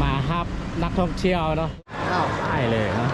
มาฮับนักท่องเที่ยวเนาะอ้าวใช่เลยเนาะ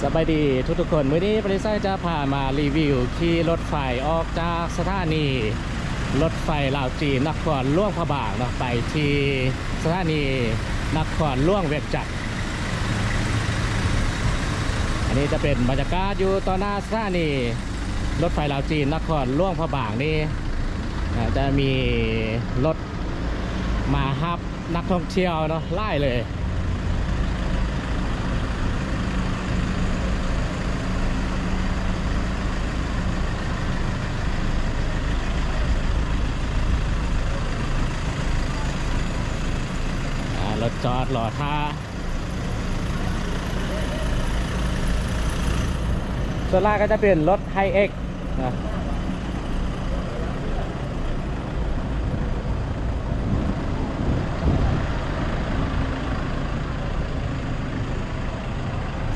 สบายดีทุกๆคนมื้อนี้บริษัทจะพามารีวิวขี่รถไฟออกจากสถานีรถไฟลาวจีนนครหล่วงพระบางเนาะไปที่สถานีนครหล่วงเวียงจันทน์อันนี้จะเป็นบรรยากาศอยู่ต่อหน้าสถานี รถไฟลาวจีนนครล่วงพระบางนี่จะมีรถมาฮับนักท่องเที่ยวเนาะไล่เลยรถจอดรอท่า ส่วนล่างก็จะเป็นรถไฮเอ็กนะ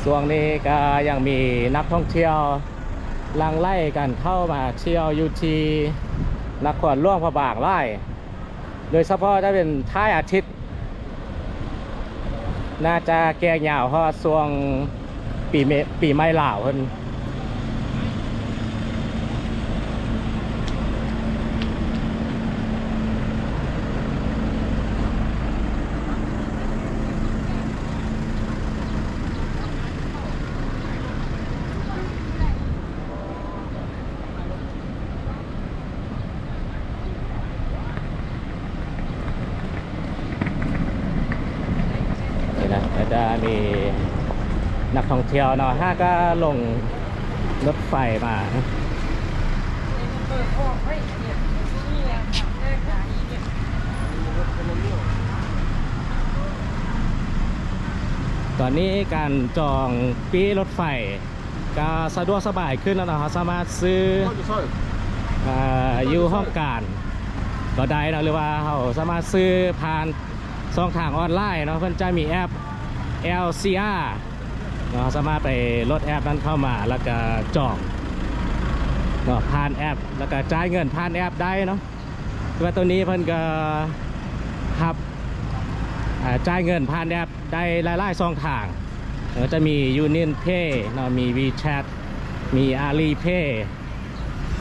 ช่วงนี้ก็ยังมีนักท่องเที่ยวลังไล่กันเข้ามาเที่ยวยูที่นครหล่วงพระบางไล่โดยเฉพาะจะเป็นท้ายอาทิตย์ น่าจะแก่ยาวเพราะว่าช่วงปีเมปีไม่หลาวเพิ่นนะแล้วจะมีนักท่อง เที่ยวเนาะถ้าก็ลงรถไฟมาตอนนี้การจองปีรถไฟ ก็สะดวกสบายขึ้นแล้วนะครับสามารถซื้อออยู่ห้องการก็ได้นะหรือว่าเขาสามารถซื้อผ่านช่องทางออนไลน์เนาะเพิ่อนจะมีแอป LCR เนาะสามารถไปโหลดแอปนั้นเข้ามาแล้วก็จองเนาะผ่านแอป แล้วก็จ่ายเงินผ่านแอปได้เนาะคือว่าตัวนี้เพิ่นก็ครับอ่าจ่ายเงินผ่านแอปได้หลายๆช่องทางแล้วก็จะมี Union Pay เนาะมี WeChat มี Alipay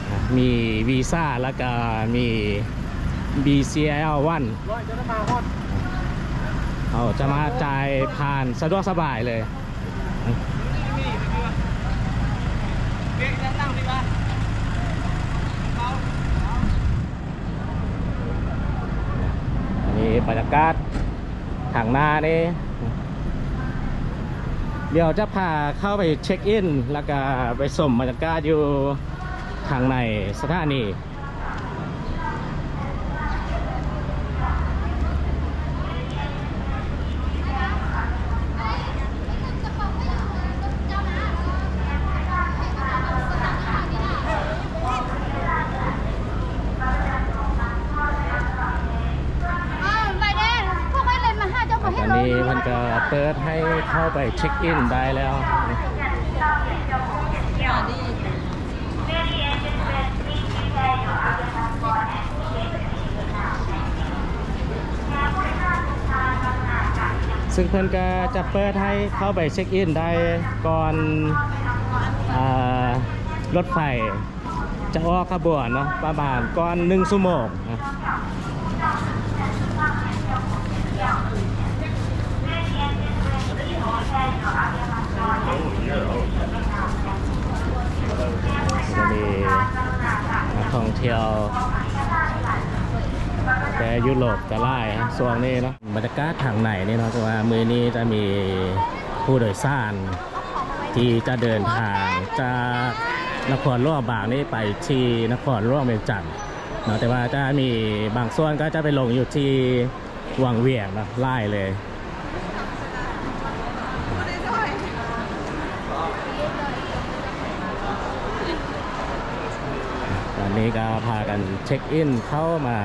อะมีวีซ่าแล้วก็มี BCL 1เขาจะมาจ่ายผ่านสะดวกสบายเลย นี่ บรรยากาศทางหน้านี่เดี๋ยวจะพาเข้าไปเช็คอิน แล้วก็ไปสมบรรยากาศอยู่ทางในสถานี อ้าวไปเด้พวกไอ้เล่นมาห้าเจ้า ต มา อน ให้ลง นี้มันก็ เปิดให้เข้าไปเช็คอินได้แล้วซึ่งเพื่อนก็จะเปิดให้เข้าไปเช็คอินได้ก่อนอรถไฟจะออกขบวนเนาะประมาณก่อนหนึ่งชั่วโมงนะ จะมีนัก ที่ยว แต่ยุโรปจะไล่ฮะส่วนนี้เนาะบรรยากาศทางไหนนี่เนาะว่ามือนี้จะมีผู้โดยสารที่จะเดินทางจากนครหลวงบางนี่ไปที่นครหลวงเวียงจันทน์เนาะแต่ว่าจะมีบางส่วนก็จะไปลงอยู่ที่วังเวียงเนาะไล่เลย นนี้ก็พากันเช็คอินเข้ามา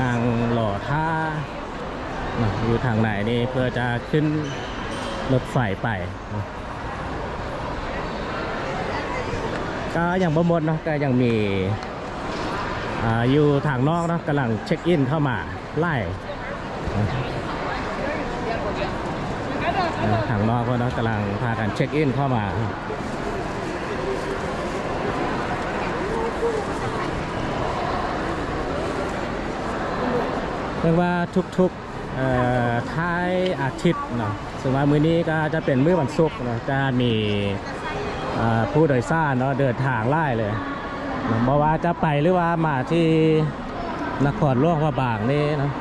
นั่งหล่อท่านะอยู่ทางไหนนี่เพื่อจะขึ้นรถไฟไปนะก็ยังบ่หมดเนาะก็ยังมีอ่าอยู่ทางนอกเนาะกำลังเช็คอินเข้ามาไล่อ่าทางนอกก็เนาะกำลังพากันเช็คอินเข้ามา เรียกว่าทุกๆท้ายอาทิตย์เนาะส่วนว่ามื้อนี้ก็จะเป็นมื้อวันศุกร์เนาะจะมีผู้โดยสารเนาะเดินทางไล่เลยเบอกว่าจะไปหรือว่ามาที่นครหลวงพระบางนี่เนาะ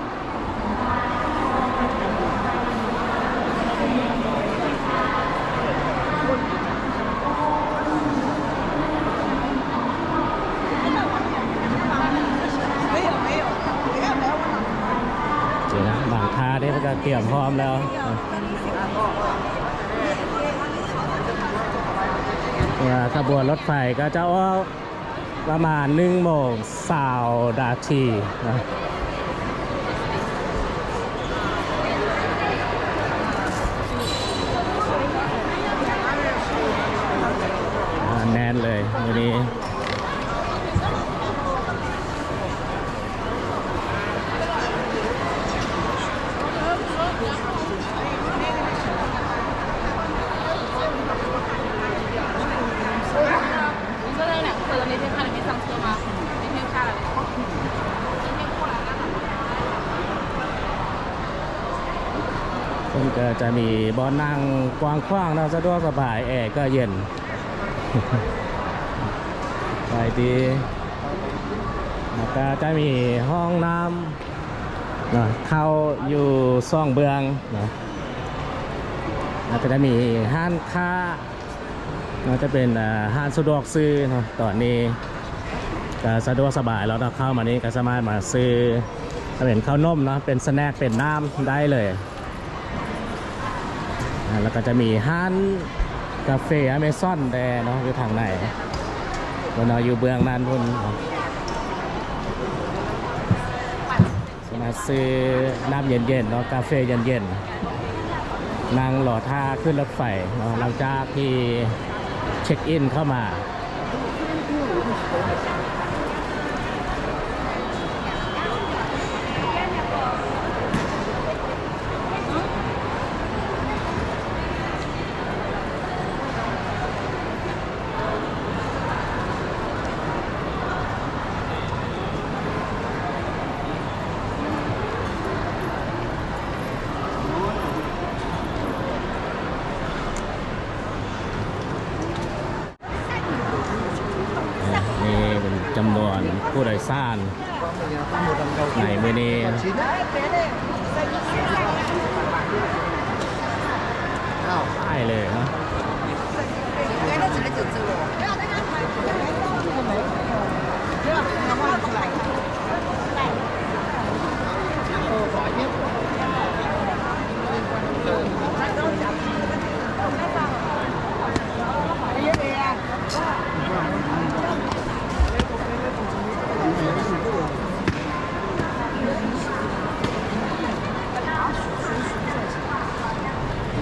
เดี๋ยวนะบางท่า เขียมันก็เตรียมพร้อมแล้วเนี่ยขบวนรถไฟก็จะออกประมาณหนึ่งโมงสาวนาทีนะแน่นเลยวันนี้ จะมีบอนนั่งกว้างขว้างๆนะสะดวกสบายแอร์ก็เย็นไปดีแล้วก็จะมีห้องน้ำนะเข้าอยู่ซ่องเบืองนะแล้วก็จะมีห้านค้าเนาะจะเป็นห้านสะดวกซื้อนะตอนนี้ก็สะดวกสบายแล้วเราเข้ามานี้ก็สามารถมาซื้อเป็นข้าวนมเนาะเป็นสแน็คเป็นน้ำได้เลย แล้วก็จะมีห้านกาแฟอเมซอนแต่เนาะอยู่ทางไหนวันเราอยู่เบื้องนั้นพุ่นนาะสมาซื้อน้ำเย็นๆเนาะกาแฟเย็นๆนั่งหล่อท่าขึ้นรถไฟเนาะหลังจากที่เช็คอินเข้ามา นี่เป็นจำนวน ผู้โดยสารในมือนี้ใช่เลยเนาะ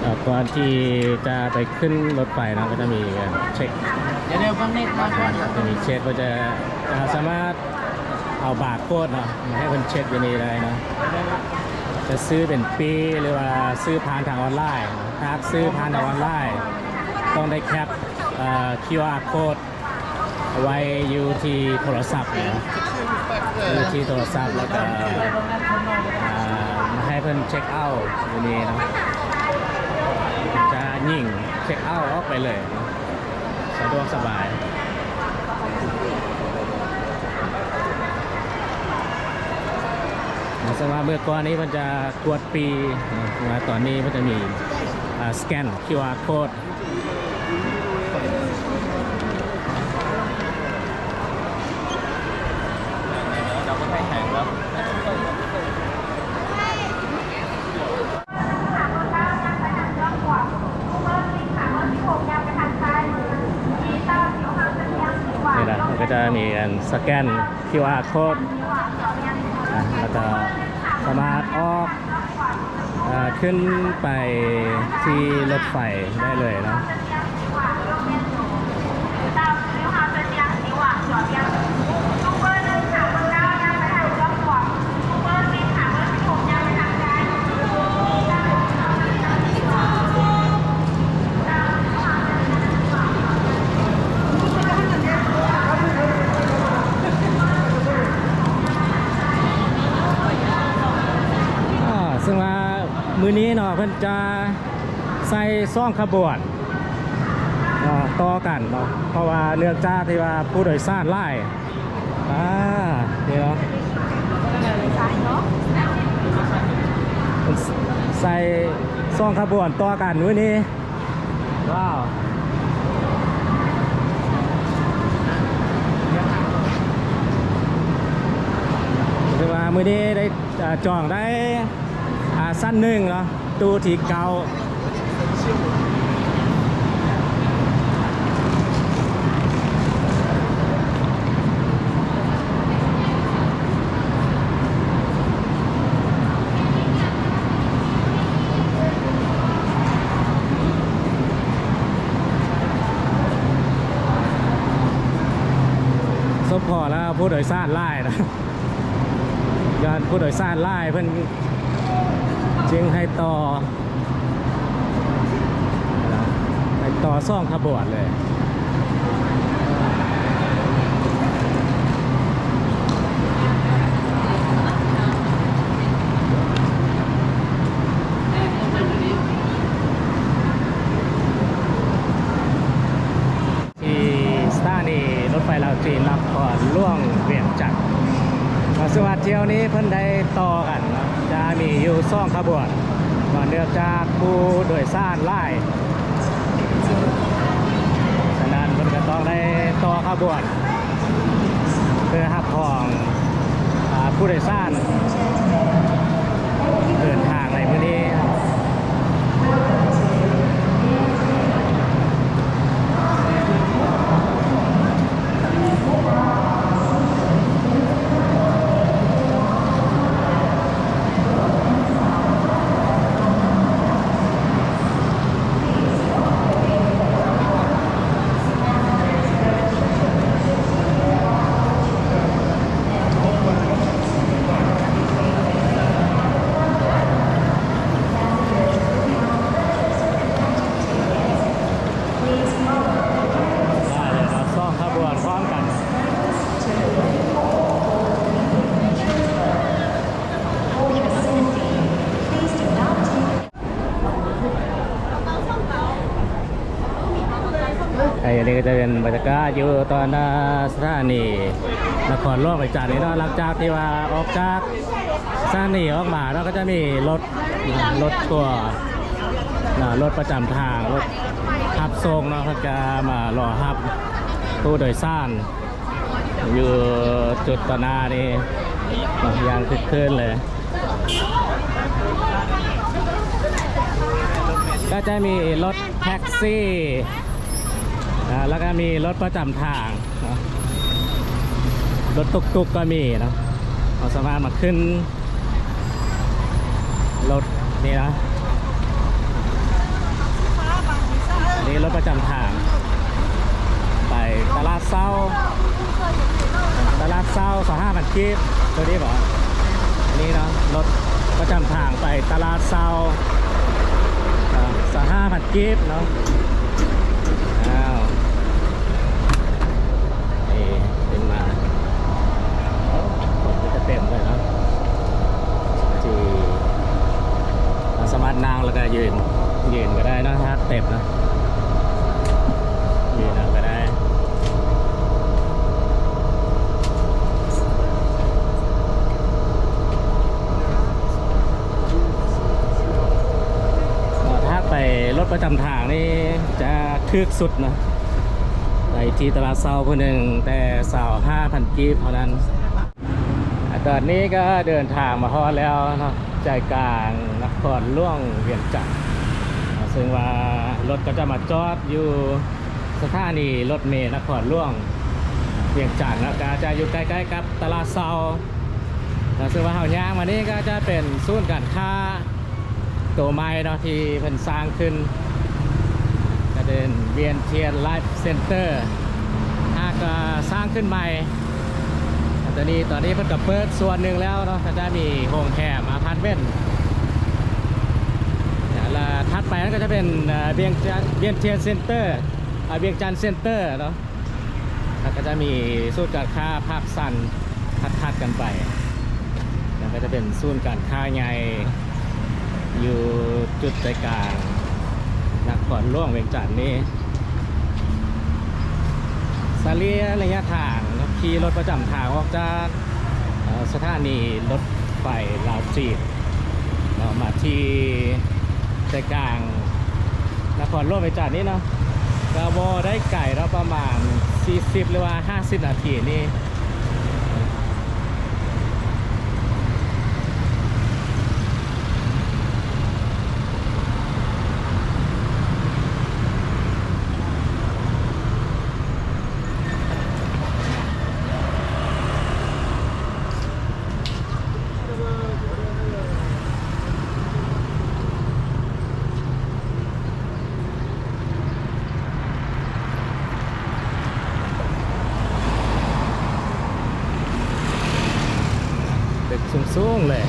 เอ่อก่อน ที่จะไปขึ้นรถไฟนะก็จะมีการเช็คเดี๋ยวเดี๋ยวฟังนิดมาก่อนจะมีเช็คก็จะจะสามารถเอาบาร์โค้ดเนาะมาให้คนเช็คอยู่นี่ได้นะจะซื้อเป็นปีหรือว่าซื้อผ่านทางออนไลน์ถ้าซื้อผ่านทางออนไลน์ ต้องได้แคปเอ่อ QR code เอาไว้อยู่ที่โทรศัพท์นะอยู่ที่โทรศัพท์แล้วก็อ่ามาให้เพิ่นเช็คเอาท์อยู่นี่เนาะ ยิ่งเช็คเอาท์ออกไปเลย สะดวกสบายสำหรับเมื่อก่อนนี้มันจะกวดปีมาตอนนี้มันจะมีสแกน QR code เราก็ให้แข่งแล้ว นี่แหละมันก็จะมีการ สแกน QR code นะแล้วก็สามารถออกอขึ้นไปที่รถไฟได้เลยนะ มือนี้เนาะเพิ่นจะใส่ซ่องขบวนเนาะต่อกันเนาะเพราะว่าเนื่องจากที่ว่าผู้โดยสารหลายอ่านี่เนาะใส่ซ่องขบวนต่อกันมื้อนี้ว้าวคือว่ามื้อนี้ได้อ่าจองได้ สั้นหนึ่งเนาะตู้ที่เก่าพอแล้วผู้โดยสารไล่นะยานผู้โดยสารไล่เพิ่อน จึงให้ต่อให้ต่อซ่องขบวนเลย ที่สถานีรถไฟลาวจีนนครล่วงเวียงจันทร์มาสวัสดีเที่ยวนี้เพิ่นได้ต่อกันเนาะจะมีอยู่ ซ่องขบวนก่อนเนื่องจากผู้โดยสารไล่ฉะนั้นเพิ่นก็ต้องได้ต่อขบวน เพื่อหับของอผู้โดยสารเดินทางในมื้อนี้ ได้เลยเราซ่อมขบวนพร้อมกัน ไอ้อันนี้ก็จะเป็นบรรยากาศอยู่ตอนด้าสถานีนครหลวงไปจากนี้เนาะหลังจากที่ว่าออกจากสถานีออกมาเราก็จะมีรถรถตัวรถประจำทางรถขับส่งเนาะเขาจะมารอรับผู้โดยสารอยู่จุดตอหน้านี่ยางคึกคืนเลยก็จะมีรถแท็กซี่ อ่าแล้วก็มีรถประจำทางนะรถตุกๆก็มีนะเราสามารถมาขึ้น รถนี่นะนี่รถประจำทาง ไปตลาดเศร้าตลาดเศร้าสองห้าพันกีบตัวนี้บอกอันนี้เนาะรถประจำทางไปตลาดเศร้าสองห้าพันกีบเนาะ อ้าวนี่เป็นมาผมก็จะเต็มเลยเนาะที่เราสามารถนั่งแล้วก็ยืน ยืนก็ได้เนอะถ้าเต็มนะยืนเอาก็ได้ ถ้าไปรถประจำทางนี่จะ คึกสุดนะในที่ตลาดเซาคนหนึ่งแต่เสาห้าพันกีบเท่านั้น ตอนนี้ก็เดินทางมาฮอดแล้วเนาะใจกลางนครล่วงเวียงจันทร์ซึ่งว่ารถก็จะมาจอดอยู่สถานีรถเมล์นครล่วงเวียงจันทร์แล้วก็จะอยู่ใกล้ๆกับตลาดเซาซึ่งว่าเฮาย่างมานี่ก็จะเป็นศูนย์การค้าตัวไม้เนาะที่เพิ่นสร้างขึ้น เป็นเวียนเทียนไลฟ์เซ็นเตอร์หากสร้างขึ้นใหม่ตอนนี้ตอนนี้เพิ่นก็เปิดส่วนหนึ่งแล้วเนาะก็จะมีโฮมแคมอาพาร์ตเมนต์แล้วถัดไปนั้นก็จะเป็นเอ่อเวียงจันเวียนเทียนเซ็นเตอร์เวียงจันเซ็นเตอร์เนาะแล้วก็จะมีศูนย์การค้าภาคสั้นทัดๆกันไปแล้วก็จะเป็นศูนย์การค้าใหญ่อยู่จุดใจกลาง นครหลวงเวียงจันทน์นี่สาเลียระยะทางขี่รถประจำทางออกจากสถานีรถไฟลาวจีดเนมาที่ใจกลางนครหลวงเวียงจันทน์นี่เนาะกระบได้ไก่เราประมาณ 40 หรือว่า 50 นาทีนี่ ตึกสูงๆเลย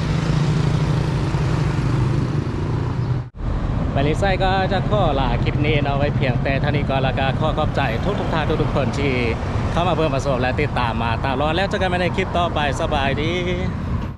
ไปลิไซก็จะข้อลาคลิปนี้เอาไว้เพียงแต่เท่านี้ก็แล้วก็ข้อขอบใจทุกทุกท่านทุกทุกคนที่เข้ามาเพิ่มประสบและติดตามมาตามรอแล้วเจอกันใหม่ในคลิปต่อไปสบายดี